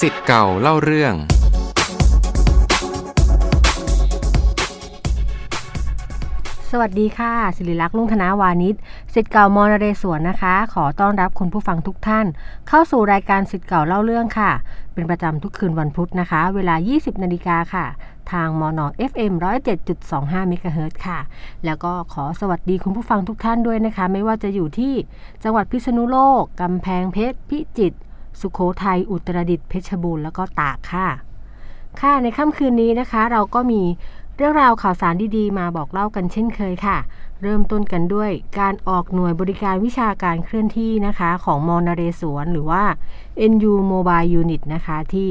สิทธิ์เก่าเล่าเรื่อง สวัสดีค่ะสิริลักษณ์ลุงธนาวานิชสิทธิ์เก่ามอนเรศวรนะคะ ขอต้อนรับคุณผู้ฟังทุกท่าน เข้าสู่รายการสิทธิ์เก่าเล่าเรื่องค่ะ เป็นประจำทุกคืนวันพุธนะคะ เวลา 20นาฬิกาค่ะ ทางมอน FM 107.25เมกะเฮิรตซ์ค่ะ แล้วก็ขอสวัสดีคุณผู้ฟังทุกท่านด้วยนะคะ ไม่ว่าจะอยู่ที่จังหวัดพิษณุโลก กำแพงเพชร พิจิตร สุโขทัย อุตรดิตถ์ เพชรบูรณ์ แล้วก็ตากค่ะ ค่ะ ในค่ำคืนนี้นะคะ เราก็มี เรื่องราวข่าวสารดีๆ มาบอกเล่ากันเช่นเคยค่ะ เริ่มต้นกันด้วยการออกหน่วยบริการวิชาการเคลื่อนที่นะคะของมอนเรศวรหรือว่า NU Mobile Unit นะคะที่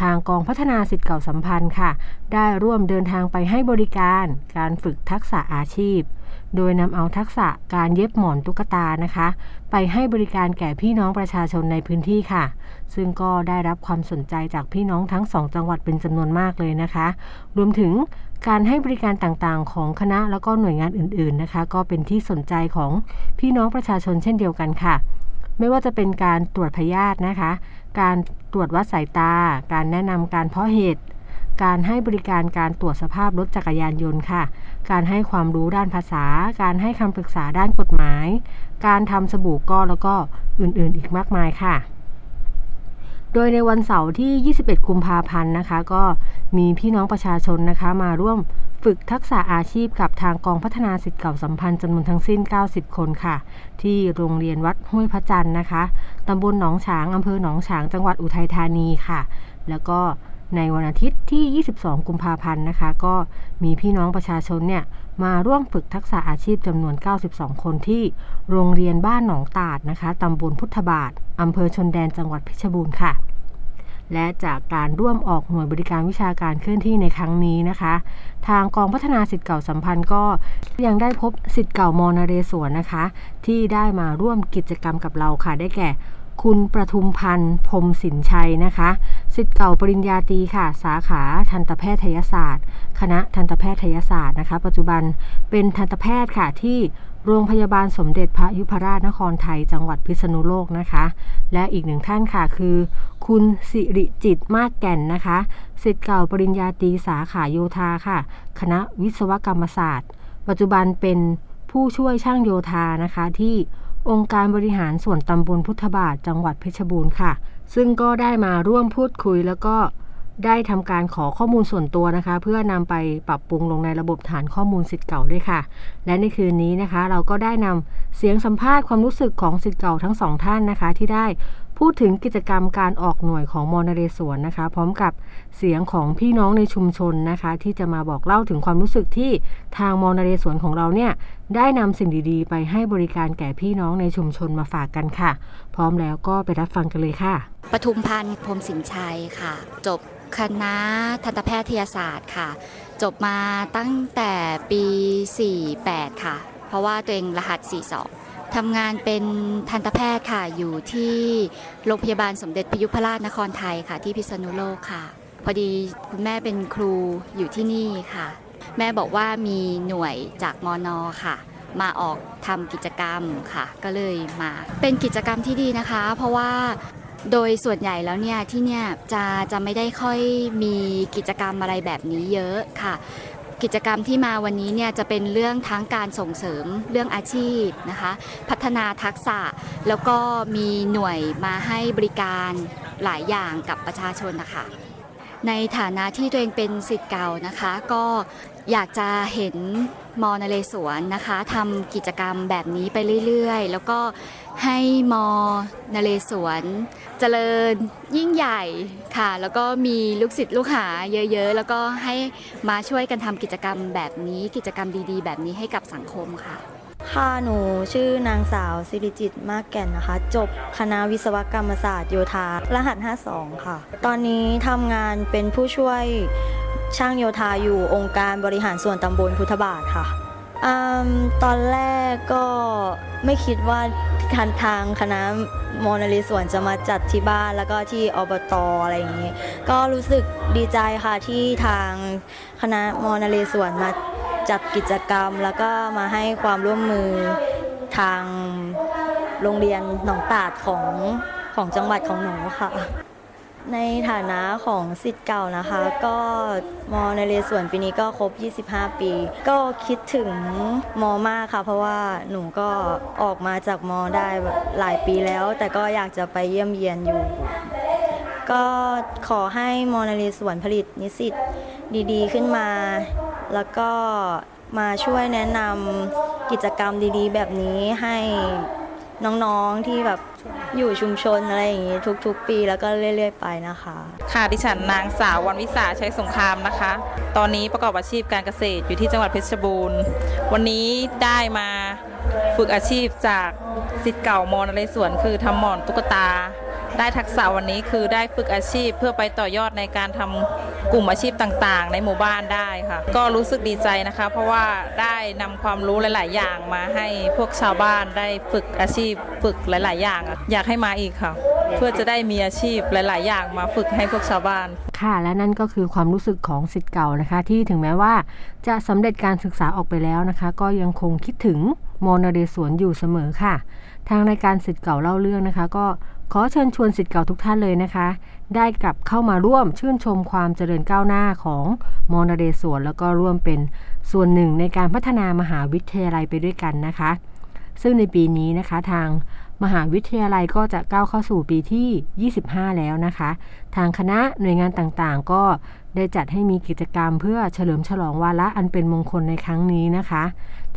ทางกองพัฒนาสิทธิ์เก่าสัมพันธ์ค่ะ ได้ร่วมเดินทางไปให้บริการการฝึกทักษะอาชีพ โดยนำเอาทักษะการเย็บหมอนตุ๊กตานะคะ ไปให้บริการแก่พี่น้องประชาชนในพื้นที่ค่ะ ซึ่งก็ได้รับความสนใจจากพี่น้องทั้งสองจังหวัดเป็นจำนวนมากเลยนะคะ รวมถึง การให้บริการต่างๆ ของคณะแล้วก็หน่วยงานอื่นๆนะคะ ก็เป็นที่สนใจของพี่น้องประชาชนเช่นเดียวกันค่ะ ไม่ว่าจะเป็นการตรวจพยาธินะคะ การตรวจวัดสายตา การแนะนำการเพาะเห็ดการให้บริการการตรวจสภาพรถจักรยานยนต์ค่ะ การให้ความรู้ด้านภาษา การให้คำปรึกษาด้านกฎหมาย การทำสบู่ก้อนแล้วก็อื่นๆ อีกมากมายค่ะ โดยในวันเสาร์ที่ 21 กุมภาพันธ์นะคะ ก็มีพี่น้องประชาชนนะคะ มาร่วมฝึกทักษะอาชีพกับทางกองพัฒนาสิทธิ์เก่าสัมพันธ์จำนวนทั้งสิ้น 90 คนค่ะ ที่โรงเรียนวัดห้วยพระจันทร์นะคะตำบลหนองฉางอำเภอหนองฉาง จังหวัดอุทัยธานีค่ะ แล้วก็ในวันอาทิตย์ที่ 22 กุมภาพันธ์นะคะ ก็มีพี่น้องประชาชนเนี่ย มาร่วมฝึกทักษะอาชีพจำนวน 92 คนที่โรงเรียนบ้านหนองตาดนะคะตำบลพุทธบาทอำเภอชนแดนจังหวัดเพชรบูรณ์ค่ะ และจากการร่วมออกหน่วยบริการวิชาการเคลื่อนที่ในครั้งนี้นะคะ ทางกองพัฒนาสิทธิ์เก่าสัมพันธ์ก็ยังได้พบสิทธิ์เก่ามอนเรศวรนะคะ ที่ได้มาร่วมกิจกรรมกับเราค่ะ ได้แก่ คุณประทุมพันธ์พรมสินชัยนะคะสิทธิ์เก่าปริญญาตรีค่ะ สาขาทันตแพทยศาสตร์ คณะทันตแพทยศาสตร์นะคะ ปัจจุบันเป็นทันตแพทย์ค่ะที่โรงพยาบาลสมเด็จพระยุพราชนครไทย จังหวัดพิษณุโลกนะคะ และอีกหนึ่งท่านค่ะคือ คุณสิริจิตมากแก่นนะคะสิทธิ์เก่าปริญญาตรีสาขาโยธาค่ะ คณะวิศวกรรมศาสตร์ ปัจจุบันเป็นผู้ช่วยช่างโยธานะคะที่ องค์การบริหารส่วนตำบลพุทธบาทจังหวัดเพชรบูรณ์ค่ะ ซึ่งก็ได้มาร่วมพูดคุยแล้วก็ได้ทำการขอข้อมูลส่วนตัวนะคะ เพื่อนำไปปรับปรุงลงในระบบฐานข้อมูลสิทธิ์เก่าด้วยค่ะ และในคืนนี้นะคะ เราก็ได้นำเสียงสัมภาษณ์ความรู้สึกของสิทธิ์เก่าทั้งสองท่านนะคะ ที่ได้ พูดถึงกิจกรรมการออกหน่วยของมอนเรศวรนะคะ พร้อมกับเสียงของพี่น้องในชุมชนนะคะ ที่จะมาบอกเล่าถึงความรู้สึกที่ทางมอนเรศวรของเราเนี่ยได้นำสิ่งดีๆ ไปให้บริการแก่พี่น้องในชุมชนมาฝากกันค่ะ พร้อมแล้วก็ไปรับฟังกันเลยค่ะปทุมพันธ์พรมสินชัยค่ะ จบคณะทันตแพทยศาสตร์ค่ะ จบมาตั้งแต่ปี 48 ค่ะ เพราะว่าตัวเองรหัส 42 ทำงานเป็นทันตแพทย์ค่ะ อยู่ที่โรงพยาบาลสมเด็จพยุพราชนครไทยค่ะ ที่พิษณุโลกค่ะ พอดีคุณแม่เป็นครูอยู่ที่นี่ค่ะ แม่บอกว่ามีหน่วยจากมอนอค่ะ มาออกทำกิจกรรมค่ะ ก็เลยมา เป็นกิจกรรมที่ดีนะคะ เพราะว่าโดยส่วนใหญ่แล้วเนี่ยที่เนี่ยจะจะไม่ได้ค่อยมีกิจกรรมอะไรแบบนี้เยอะค่ะ กิจกรรมที่มาวันนี้เนี่ยจะเป็นเรื่องทั้งการส่งเสริมเรื่องอาชีพนะคะ พัฒนาทักษะแล้วก็มีหน่วยมาให้บริการหลายอย่างกับประชาชนนะคะในฐานะที่ตัวเองเป็นสิทธิ์เก่านะคะ ก็ อยากจะเห็นมอนเรศวรนะคะทำกิจกรรมแบบนี้ไปเรื่อยๆ แล้วก็ให้มอนเรศวรเจริญยิ่งใหญ่ค่ะ แล้วก็มีลูกศิษย์ลูกหาเยอะๆ แล้วก็ให้มาช่วยกันทำกิจกรรมแบบนี้กิจกรรมดีๆ แบบนี้ให้กับสังคมค่ะค่ะหนูชื่อนางสาวสิริจิตมากแก่นนะคะ จบคณะวิศวกรรมศาสตร์โยธา รหัส 52 ค่ะ ตอนนี้ทำงานเป็นผู้ช่วย ช่างโยธาอยู่องค์การบริหารส่วนตำบลพุทธบาทค่ะอตอนแรกก็ไม่คิดว่าทางทางคณะมอนเรศวรจะมาจัดที่บ้านแล้วก็ที่อบตอะไรอย่างนี้ ก็รู้สึกดีใจค่ะที่ทางคณะมอนเรศวรมาจัดกิจกรรม แล้วก็มาให้ความร่วมมือทางโรงเรียนหนองตาดของของจังหวัดของหนูค่ะ ในฐานะของสิทธิ์เก่านะคะ ก็มในเรศวรปีนี้ก็ครบ 25 ปี ก็คิดถึงมมากค่ะ เพราะว่าหนูก็ออกมาจากมได้หลายปีแล้ว แต่ก็อยากจะไปเยี่ยมเยียนอยู่ ก็ขอให้มนเรศวรผลิตนิสิตดีๆ ขึ้นมา แล้วก็มาช่วยแนะนำกิจกรรมดีๆ แบบนี้ให้ น้องๆที่แบบอยู่ชุมชนอะไรอย่างนี้ทุกๆ ปีแล้วก็เรื่อย ๆ ไปนะคะ ค่ะดิฉันนางสาววันวิสาใช้สงครามนะคะ ตอนนี้ประกอบอาชีพการเกษตรอยู่ที่จังหวัดเพชรบูรณ์ วันนี้ได้มาฝึกอาชีพจากสิทธิ์เก่ามอนเรสวนคือทำหมอนตุ๊กตา ได้ทักษะวันนี้คือได้ฝึกอาชีพเพื่อไปต่อยอดในการทำกลุ่มอาชีพต่างๆ ในหมู่บ้านได้ค่ะ ก็รู้สึกดีใจนะคะ เพราะว่าได้นำความรู้หลาย ๆ อย่างมาให้พวกชาวบ้านได้ฝึกอาชีพฝึกหลาย ๆ อย่างอยากให้มาอีกค่ะ เพื่อจะได้มีอาชีพหลาย ๆ อย่างมาฝึกให้พวกชาวบ้านค่ะและนั่นก็คือความรู้สึกของสิทธิ์เก่านะคะ ที่ถึงแม้ว่าจะสำเร็จการศึกษาออกไปแล้วนะคะ ก็ยังคงคิดถึงมนเรศวรอยู่เสมอค่ะ ทางรายการสิทธิ์เก่าเล่าเรื่องนะคะ ก็ ขอเชิญชวนสิทธิ์เก่าทุกท่านเลยนะคะ ได้กลับเข้ามาร่วมชื่นชมความเจริญก้าวหน้าของมอนเรศวรแล้วก็ร่วมเป็นส่วนหนึ่งในการพัฒนามหาวิทยาลัยไปด้วยกันนะคะ ซึ่งในปีนี้นะคะทางมหาวิทยาลัยก็จะก้าวเข้าสู่ปีที่ 25 แล้วนะคะ ทางคณะหน่วยงานต่างๆ ก็ได้จัดให้มีกิจกรรมเพื่อเฉลิมฉลองวาระอันเป็นมงคลในครั้งนี้นะคะ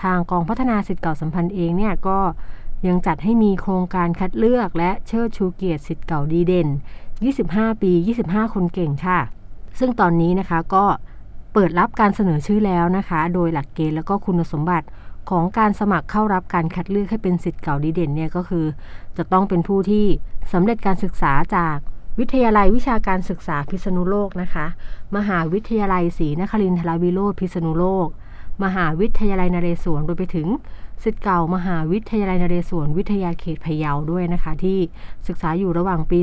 ทางกองพัฒนาสิทธิ์เก่าสัมพันธ์เองเนี่ยก็ ยังจัดให้มีโครงการคัดเลือกและเชิดชูเกียรติสิทธิ์เก่าดีเด่น 25 ปี 25 คนเก่งค่ะ ซึ่งตอนนี้นะคะก็เปิดรับการเสนอชื่อแล้วนะคะ โดยหลักเกณฑ์แล้วก็คุณสมบัติของการสมัครเข้ารับการคัดเลือกให้เป็นสิทธิ์เก่าดีเด่นเนี่ยก็คือ จะต้องเป็นผู้ที่สำเร็จการศึกษาจากวิทยาลัยวิชาการศึกษาพิษณุโลกนะคะ มหาวิทยาลัยศรีนครินทรวิโรธพิษณุโลก มหาวิทยาลัยนเรศวรรวมไปถึงสิทธิ์เก่ามหาวิทยาลัยนเรศวรวิทยาเขตพะเยาด้วยนะคะ ที่ศึกษาอยู่ระหว่างปี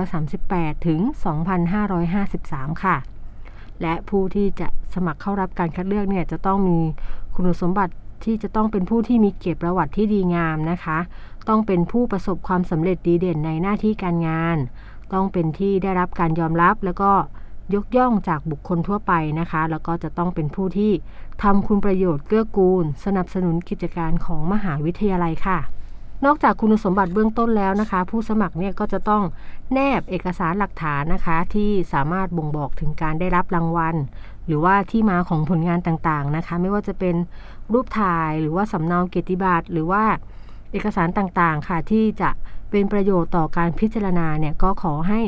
2538 ถึง 2553 ค่ะ และผู้ที่จะสมัครเข้ารับการคัดเลือกเนี่ยจะต้องมีคุณสมบัติที่จะต้องเป็นผู้ที่มีเกียรติประวัติที่ดีงามนะคะ ต้องเป็นผู้ประสบความสำเร็จดีเด่นในหน้าที่การงาน ต้องเป็นที่ได้รับการยอมรับแล้วก็ ยกย่องจากบุคคลทั่วไปนะคะ แล้วก็จะต้องเป็นผู้ที่ทำคุณประโยชน์เกื้อกูล สนับสนุนกิจการของมหาวิทยาลัยค่ะ นอกจากคุณสมบัติเบื้องต้นแล้วนะคะ ผู้สมัครเนี่ยก็จะต้องแนบเอกสารหลักฐานนะคะ ที่สามารถบ่งบอกถึงการได้รับรางวัล หรือว่าที่มาของผลงานต่างๆนะคะ ไม่ว่าจะเป็นรูปถ่ายหรือว่าสำเนาเกียรติบัตรหรือว่าเอกสารต่างๆค่ะที่จะเป็นประโยชน์ต่อการพิจารณาเนี่ยก็ขอให้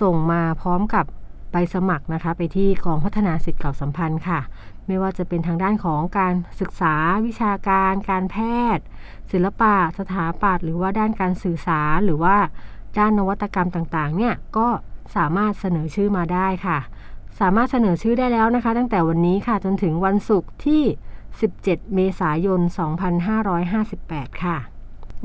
ส่งมาพร้อมกับ ใบสมัครนะคะ ไปที่กองพัฒนาสิทธิ์เก่าสัมพันธ์ค่ะ ไม่ว่าจะเป็นทางด้านของการศึกษาวิชาการ การแพทย์ ศิลปะสถาปัตย์หรือว่าด้านการสื่อสารหรือว่าด้านนวัตกรรมต่างๆ เนี่ยก็สามารถเสนอชื่อมาได้ค่ะ สามารถเสนอชื่อได้แล้วนะคะ ตั้งแต่วันนี้ค่ะจนถึงวันศุกร์ที่ 17 เมษายน 2558 ค่ะ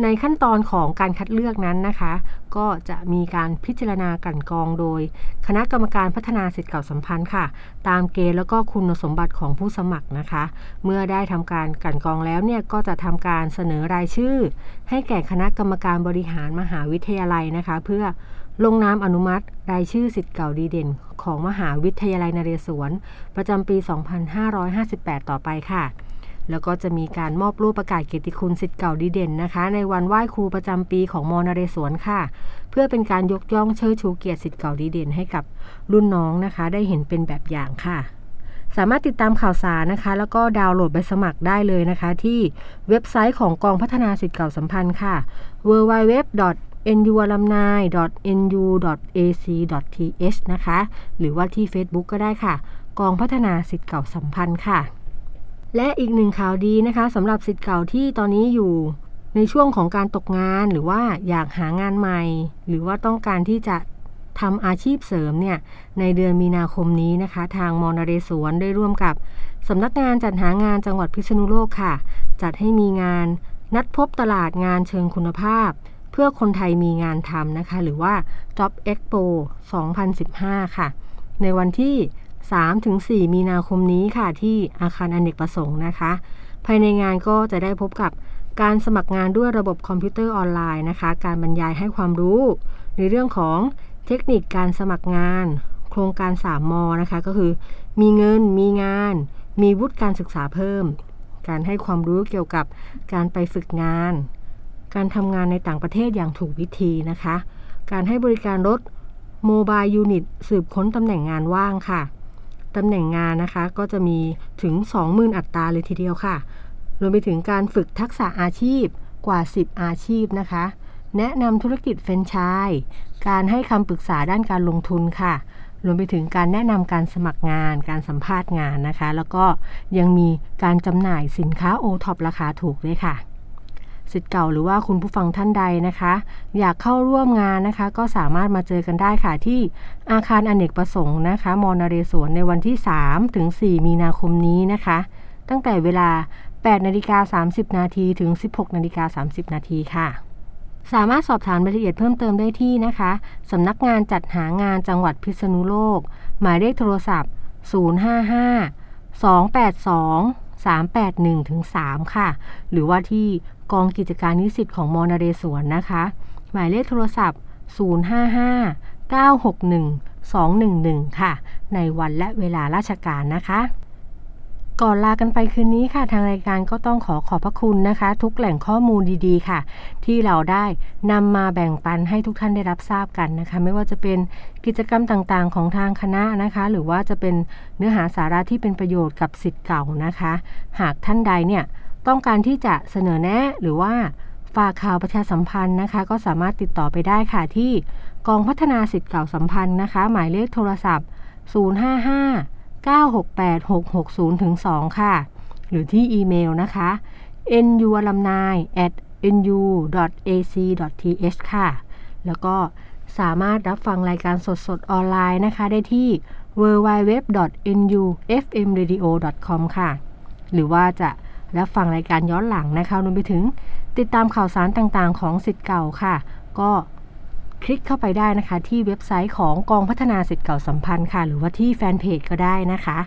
ในขั้นตอนของการคัดเลือกนั้นนะคะ ก็จะมีการพิจารณากันกองโดย คณะกรรมการพัฒนาสิทธิเก่าสัมพันธ์ค่ะ ตามเกณฑ์แล้วก็คุณสมบัติของผู้สมัครนะคะ เมื่อได้ทำการกันกองแล้วเนี่ยก็จะทำการเสนอรายชื่อ ให้แก่คณะกรรมการบริหารมหาวิทยาลัยนะคะ เพื่อลงนามอนุมัติ รายชื่อสิทธิ์เก่าดีเด่น ของมหาวิทยาลัยนเรศวร ประจำปี 2558 ต่อไปค่ะ แล้วก็จะมีการมอบรูปประกาศเกียรติคุณสิทธิ์เก่าดีเด่นนะคะ ในวันไหว้ครูประจำปีของมอนเรศวรค่ะ เพื่อเป็นการยกย่องเชิดชูเกียรติสิทธิ์เก่าดีเด่นให้กับรุ่นน้องนะคะ ได้เห็นเป็นแบบอย่างค่ะ สามารถติดตามข่าวสารนะคะ แล้วก็ดาวน์โหลดใบสมัครได้เลยนะคะ ที่เว็บไซต์ของกองพัฒนาสิทธิ์เก่าสัมพันธ์ค่ะ www.nualumni.nu.ac.th นะคะ หรือว่าที่ Facebook ก็ได้ค่ะ กองพัฒนาสิทธิ์เก่าสัมพันธ์ค่ะ และอีกหนึ่งข่าวดีนะคะสำหรับสิทธิ์เก่าที่ตอนนี้อยู่ในช่วงของการตกงานหรือว่าอยากหางานใหม่ หรือว่าต้องการที่จะทำอาชีพเสริมเนี่ยในเดือนมีนาคมนี้นะคะ ทางมอนเรศวรได้ร่วมกับสำนักงานจัดหางานจังหวัดพิษณุโลกค่ะ จัดให้มีงานนัดพบตลาดงานเชิงคุณภาพ เพื่อคนไทยมีงานทำนะคะ หรือว่า Job Expo 2015 ค่ะ ในวันที่ 3-4 มีนาคมนี้ค่ะที่อาคารอเนกประสงค์นะคะ ภายในงานก็จะได้พบกับการสมัครงานด้วยระบบคอมพิวเตอร์ออนไลน์นะคะ การบรรยายให้ความรู้ ในเรื่องของเทคนิคการสมัครงาน โครงการ 3 มนะคะก็คือ มีเงิน มีงาน มีวุฒิการศึกษาเพิ่ม การให้ความรู้เกี่ยวกับการไปฝึกงาน การทำงานในต่างประเทศอย่างถูกวิธีนะคะ การให้บริการรถโมบายยูนิตสืบค้นตำแหน่งงานว่างค่ะ ตำแหน่งงานนะคะก็จะมีถึง 20,000 อัตราเลยทีเดียวค่ะ รวมไปถึงการฝึกทักษะอาชีพกว่า 10 อาชีพนะคะ แนะนำธุรกิจแฟรนไชส์การให้คำปรึกษาด้านการลงทุนค่ะ รวมไปถึงการแนะนำการสมัครงาน การสัมภาษณ์งานนะคะ แล้วก็ยังมีการจำหน่ายสินค้าโอท็อปราคาถูกด้วยค่ะ สิทธิ์เก่าหรือว่าคุณผู้ฟังท่านใดนะคะ อยากเข้าร่วมงานนะคะ ก็สามารถมาเจอกันได้ค่ะที่อาคารอเนกประสงค์นะคะมอนเรศวรในวันที่ 3 ถึง 4 มีนาคมนี้นะคะ ตั้งแต่เวลา 8 นาฬิกา 30 นาทีถึง 16 นาฬิกา 30 นาทีค่ะสามารถสอบถามรายละเอียดเพิ่มเติมได้ที่นะคะ สำนักงานจัดหางานจังหวัดพิษณุโลก หมายเลขโทรศัพท์ 055 282 381ถึง3ค่ะ หรือว่าที่ กองกิจการนิสิตของมอนเรศวรนะคะ หมายเลขโทรศัพท์ 055 961 211 ค่ะ ในวันและเวลาราชการนะคะก่อนลากันไปคืนนี้ค่ะ ทางรายการก็ต้องขอขอบพระคุณนะคะ ทุกแหล่งข้อมูลดีๆ ค่ะ ที่เราได้นำมาแบ่งปันให้ทุกท่านได้รับทราบกันนะคะ ไม่ว่าจะเป็นกิจกรรมต่างๆ ของทางคณะนะคะ หรือว่าจะเป็นเนื้อหาสาระที่เป็นประโยชน์กับสิทธิ์เก่านะคะ หากท่านใดเนี่ย ต้องการที่จะเสนอแนะหรือว่าฝากข่าวประชาสัมพันธ์นะคะ ก็สามารถติดต่อไปได้ค่ะที่กองพัฒนาสิทธิ์เก่าสัมพันธ์นะคะ หมายเลขโทรศัพท์ 055 968 660ถึง2ค่ะ หรือที่อีเมลนะคะ nualumni at nu.ac.th ค่ะ แล้วก็สามารถรับฟังรายการสดๆ ออนไลน์นะคะ ได้ที่ www.nufmradio.com ค่ะ หรือว่าจะ รับฟังรายการย้อนหลังนะคะรวมไปถึงติดตามข่าวสารต่างๆ ของสิทธิ์เก่าค่ะ ก็คลิกเข้าไปได้นะคะ ที่เว็บไซต์ของกองพัฒนาสิทธิ์เก่าสัมพันธ์ค่ะ หรือว่าที่แฟนเพจก็ได้นะคะ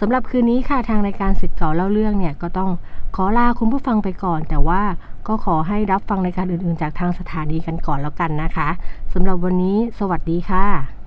สำหรับคืนนี้ค่ะทางรายการสิทธิ์เก่าเล่าเรื่องเนี่ยก็ต้องขอลาคุณผู้ฟังไปก่อน แต่ว่าก็ขอให้รับฟังรายการอื่นๆ จากทางสถานีกันก่อนแล้วกันนะคะสำหรับวันนี้ สวัสดีค่ะ